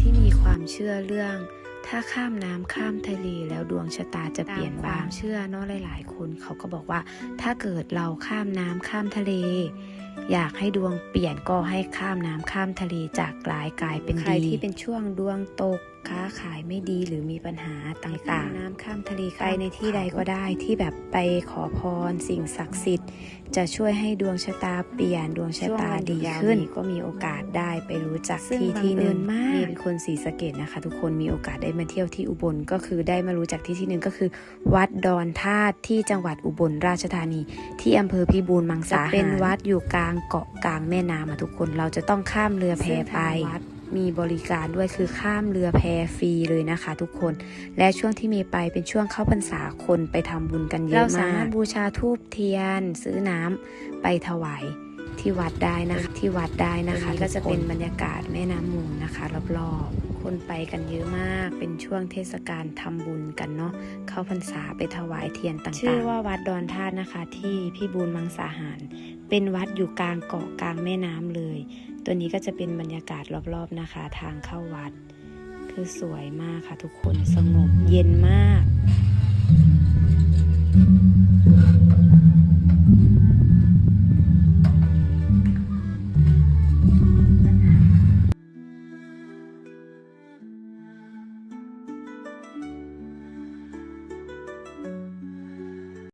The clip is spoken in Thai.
ที่มีความเชื่อเรื่อง ถ้าข้ามน้ำข้ามทะเลแล้วดวงชะตาจะเปลี่ยนบ้างเชื่อเนาะหลาย ๆ คนเขาก็บอกว่า ถ้าเกิดเราข้ามน้ำข้ามทะเล อยากให้ดวงเปลี่ยนก็ให้ข้ามน้ำข้ามทะเลจากร้ายกลายเป็นดีใครที่เป็นช่วงดวงตกค้าขายไม่ดีหรือมีปัญหาต่างๆ น้ำข้ามทะเลไปในที่ใดก็ได้ที่แบบไปขอพรสิ่งศักดิ์สิทธิ์ จะช่วยให้ดวงชะตาเปลี่ยนดวงชะตาดีขึ้นก็มีโอกาสได้ไปรู้จักที่ที่หนึ่งมากมีเป็นคนศรีสะเกดนะคะ ทุกคนมีโอกาสได้มาเที่ยวที่อุบลก็คือได้มารู้จักที่ที่หนึ่งก็คือ วัดดอนธาตุที่จังหวัดอุบลราชธานี ที่อำเภอพิบูลมังสาหารเป็นวัดอยู่กลางเกาะกลางแม่น้ำอะทุกคนเราจะต้องข้ามเรือแพไปวัด มีบริการด้วยคือข้ามเรือแพฟรีเลยนะคะทุกคน และช่วงที่มีไปเป็นช่วงเข้าพรรษาคนไปทำบุญกันเยอะมาก เราสามารถบูชาทูบเทียน ซื้อน้ำไปถวายที่วัดได้นะคะที่วัดได้นะคะก็จะเป็นบรรยากาศแม่น้ำมูลนะคะรอบๆ คนไปกันเยอะมาก เป็นช่วงเทศกาลทำบุญกันเนาะ เข้าพรรษาไปถวายเทียนต่างๆ ชื่อว่าวัดดอนธาตุนะคะ ที่พี่บูลมังสาหาร เป็นวัดอยู่กลางเกาะกลางแม่น้ำเลย ตัวนี้ก็จะเป็นบรรยากาศรอบๆนะคะ ทางเข้าวัด คือสวยมากค่ะทุกคน สงบเย็นมาก